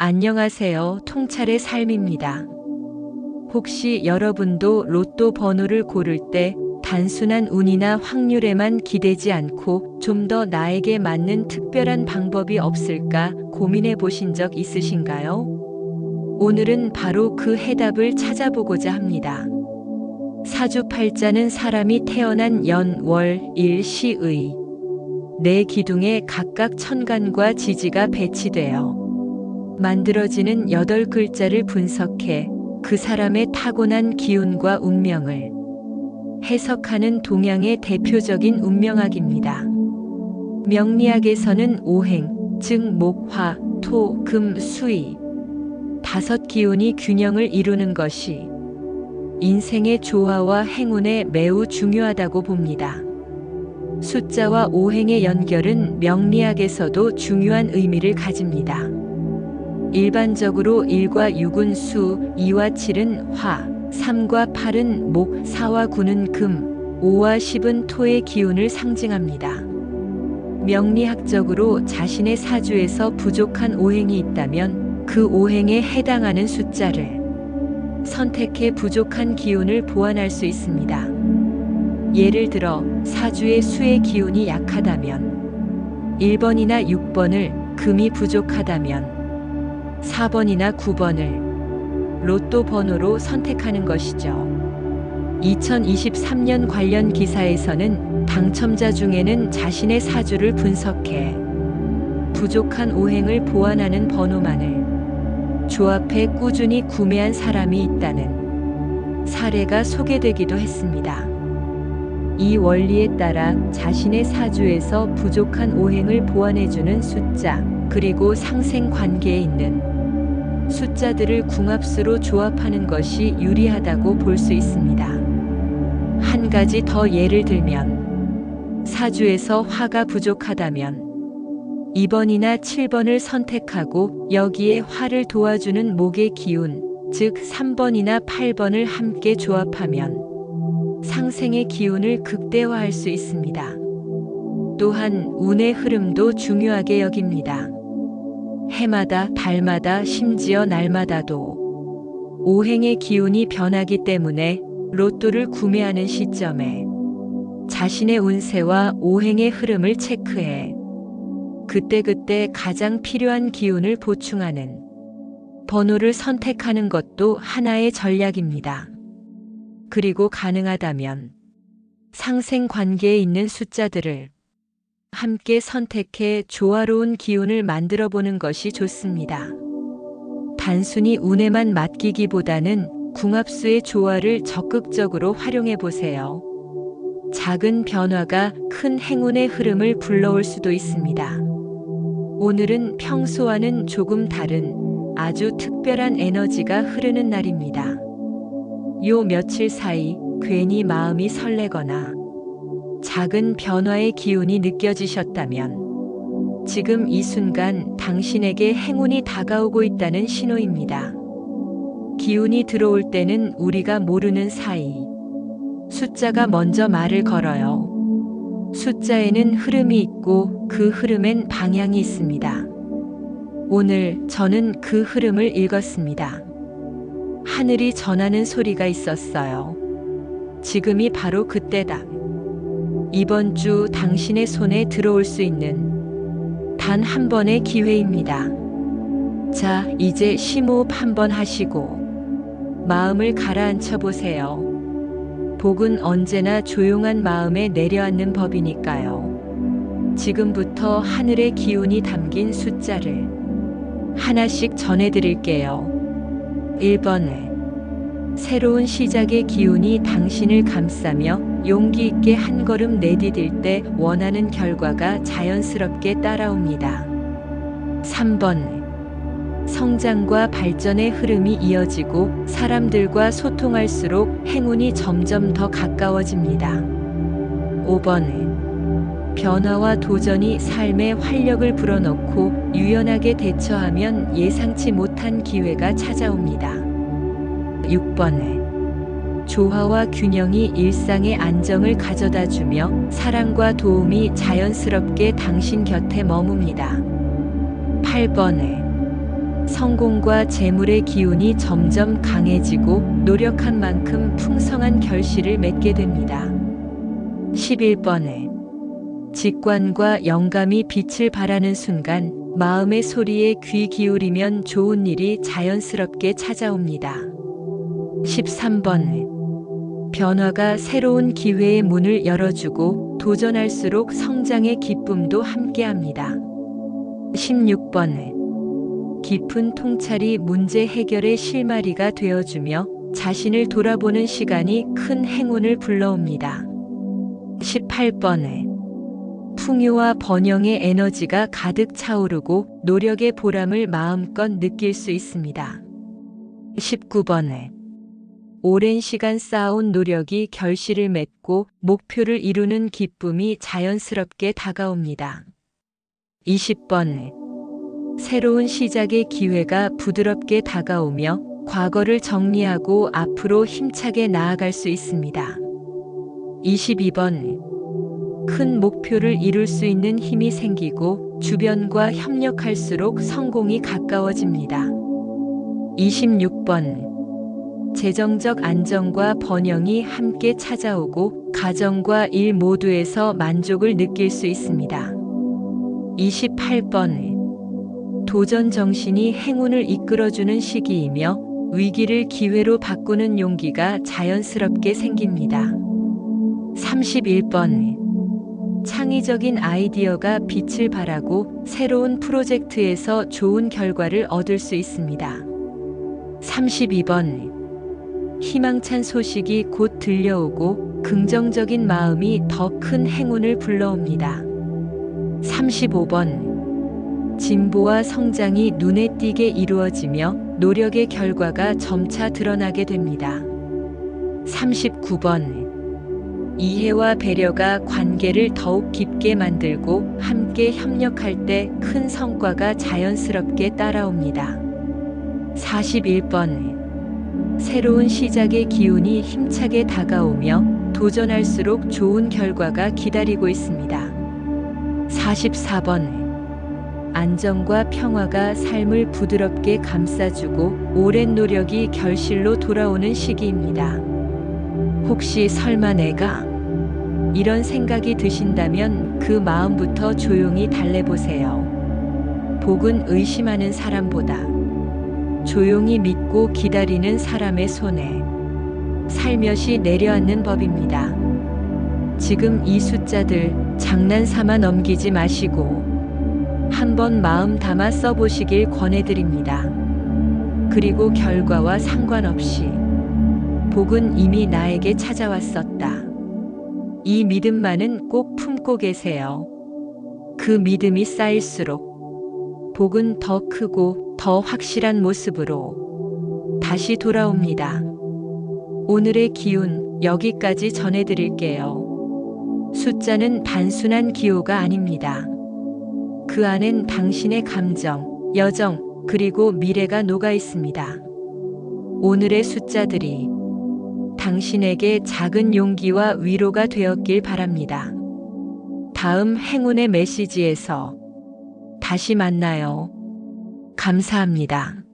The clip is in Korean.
안녕하세요. 통찰의 삶입니다. 혹시 여러분도 로또 번호를 고를 때 단순한 운이나 확률에만 기대지 않고 좀 더 나에게 맞는 특별한 방법이 없을까 고민해 보신 적 있으신가요? 오늘은 바로 그 해답을 찾아보고자 합니다. 사주팔자는 사람이 태어난 연, 월, 일, 시의 네 기둥에 각각 천간과 지지가 배치되어 만들어지는 여덟 글자를 분석해 그 사람의 타고난 기운과 운명을 해석하는 동양의 대표적인 운명학입니다. 명리학에서는 오행, 즉 목, 화, 토, 금, 수의 다섯 기운이 균형을 이루는 것이 인생의 조화와 행운에 매우 중요하다고 봅니다. 숫자와 오행의 연결은 명리학에서도 중요한 의미를 가집니다. 일반적으로 1과 6은 수, 2와 7은 화, 3과 8은 목, 4와 9는 금, 5와 10은 토의 기운을 상징합니다. 명리학적으로 자신의 사주에서 부족한 오행이 있다면 그 오행에 해당하는 숫자를 선택해 부족한 기운을 보완할 수 있습니다. 예를 들어 사주의 수의 기운이 약하다면 1번이나 6번을 금이 부족하다면 4번이나 9번을 로또 번호로 선택하는 것이죠. 2023년 관련 기사에서는 당첨자 중에는 자신의 사주를 분석해 부족한 오행을 보완하는 번호만을 조합해 꾸준히 구매한 사람이 있다는 사례가 소개되기도 했습니다. 이 원리에 따라 자신의 사주에서 부족한 오행을 보완해주는 숫자, 그리고 상생 관계에 있는 숫자들을 궁합수로 조합하는 것이 유리하다고 볼 수 있습니다. 한 가지 더 예를 들면, 사주에서 화가 부족하다면 2번이나 7번을 선택하고 여기에 화를 도와주는 목의 기운, 즉 3번이나 8번을 함께 조합하면 상생의 기운을 극대화할 수 있습니다. 또한 운의 흐름도 중요하게 여깁니다. 해마다, 달마다, 심지어 날마다도 오행의 기운이 변하기 때문에 로또를 구매하는 시점에 자신의 운세와 오행의 흐름을 체크해 그때그때 가장 필요한 기운을 보충하는 번호를 선택하는 것도 하나의 전략입니다. 그리고 가능하다면 상생 관계에 있는 숫자들을 함께 선택해 조화로운 기운을 만들어 보는 것이 좋습니다. 단순히 운에만 맡기기보다는 궁합수의 조화를 적극적으로 활용해 보세요. 작은 변화가 큰 행운의 흐름을 불러올 수도 있습니다. 오늘은 평소와는 조금 다른 아주 특별한 에너지가 흐르는 날입니다. 요 며칠 사이 괜히 마음이 설레거나 작은 변화의 기운이 느껴지셨다면 지금 이 순간 당신에게 행운이 다가오고 있다는 신호입니다. 기운이 들어올 때는 우리가 모르는 사이 숫자가 먼저 말을 걸어요. 숫자에는 흐름이 있고 그 흐름엔 방향이 있습니다. 오늘 저는 그 흐름을 읽었습니다. 하늘이 전하는 소리가 있었어요. 지금이 바로 그때다. 이번 주 당신의 손에 들어올 수 있는 단 한 번의 기회입니다. 자, 이제 심호흡 한 번 하시고 마음을 가라앉혀 보세요. 복은 언제나 조용한 마음에 내려앉는 법이니까요. 지금부터 하늘의 기운이 담긴 숫자를 하나씩 전해드릴게요. 1번에 새로운 시작의 기운이 당신을 감싸며 용기 있게 한 걸음 내디딜 때 원하는 결과가 자연스럽게 따라옵니다. 3번 성장과 발전의 흐름이 이어지고 사람들과 소통할수록 행운이 점점 더 가까워집니다. 5번에 변화와 도전이 삶의 활력을 불어넣고 유연하게 대처하면 예상치 못한 기회가 찾아옵니다. 6번에 조화와 균형이 일상의 안정을 가져다 주며 사랑과 도움이 자연스럽게 당신 곁에 머뭅니다. 8번에 성공과 재물의 기운이 점점 강해지고 노력한 만큼 풍성한 결실을 맺게 됩니다. 11번에 직관과 영감이 빛을 발하는 순간 마음의 소리에 귀 기울이면 좋은 일이 자연스럽게 찾아옵니다. 13번 변화가 새로운 기회의 문을 열어주고 도전할수록 성장의 기쁨도 함께합니다. 16번 깊은 통찰이 문제 해결의 실마리가 되어주며 자신을 돌아보는 시간이 큰 행운을 불러옵니다. 18번에 풍요와 번영의 에너지가 가득 차오르고 노력의 보람을 마음껏 느낄 수 있습니다. 19번에 오랜 시간 쌓아온 노력이 결실을 맺고 목표를 이루는 기쁨이 자연스럽게 다가옵니다. 20번에 새로운 시작의 기회가 부드럽게 다가오며 과거를 정리하고 앞으로 힘차게 나아갈 수 있습니다. 22번 큰 목표를 이룰 수 있는 힘이 생기고 주변과 협력할수록 성공이 가까워집니다. 26번 재정적 안정과 번영이 함께 찾아오고 가정과 일 모두에서 만족을 느낄 수 있습니다. 28번 도전 정신이 행운을 이끌어주는 시기이며 위기를 기회로 바꾸는 용기가 자연스럽게 생깁니다. 31번 창의적인 아이디어가 빛을 발하고 새로운 프로젝트에서 좋은 결과를 얻을 수 있습니다. 32번 희망찬 소식이 곧 들려오고 긍정적인 마음이 더 큰 행운을 불러옵니다. 35번 진보와 성장이 눈에 띄게 이루어지며 노력의 결과가 점차 드러나게 됩니다. 39번 이해와 배려가 관계를 더욱 깊게 만들고 함께 협력할 때 큰 성과가 자연스럽게 따라옵니다. 41번 새로운 시작의 기운이 힘차게 다가오며 도전할수록 좋은 결과가 기다리고 있습니다. 44번 안정과 평화가 삶을 부드럽게 감싸주고 오랜 노력이 결실로 돌아오는 시기입니다. 혹시 설마 내가 이런 생각이 드신다면 그 마음부터 조용히 달래보세요. 복은 의심하는 사람보다 조용히 믿고 기다리는 사람의 손에 살며시 내려앉는 법입니다. 지금 이 숫자들 장난 삼아 넘기지 마시고 한번 마음 담아 써보시길 권해드립니다. 그리고 결과와 상관없이 복은 이미 나에게 찾아왔었다. 이 믿음만은 꼭 품고 계세요. 그 믿음이 쌓일수록 복은 더 크고 더 확실한 모습으로 다시 돌아옵니다. 오늘의 기운 여기까지 전해드릴게요. 숫자는 단순한 기호가 아닙니다. 그 안엔 당신의 감정, 여정, 그리고 미래가 녹아 있습니다. 오늘의 숫자들이 당신에게 작은 용기와 위로가 되었길 바랍니다. 다음 행운의 메시지에서 다시 만나요. 감사합니다.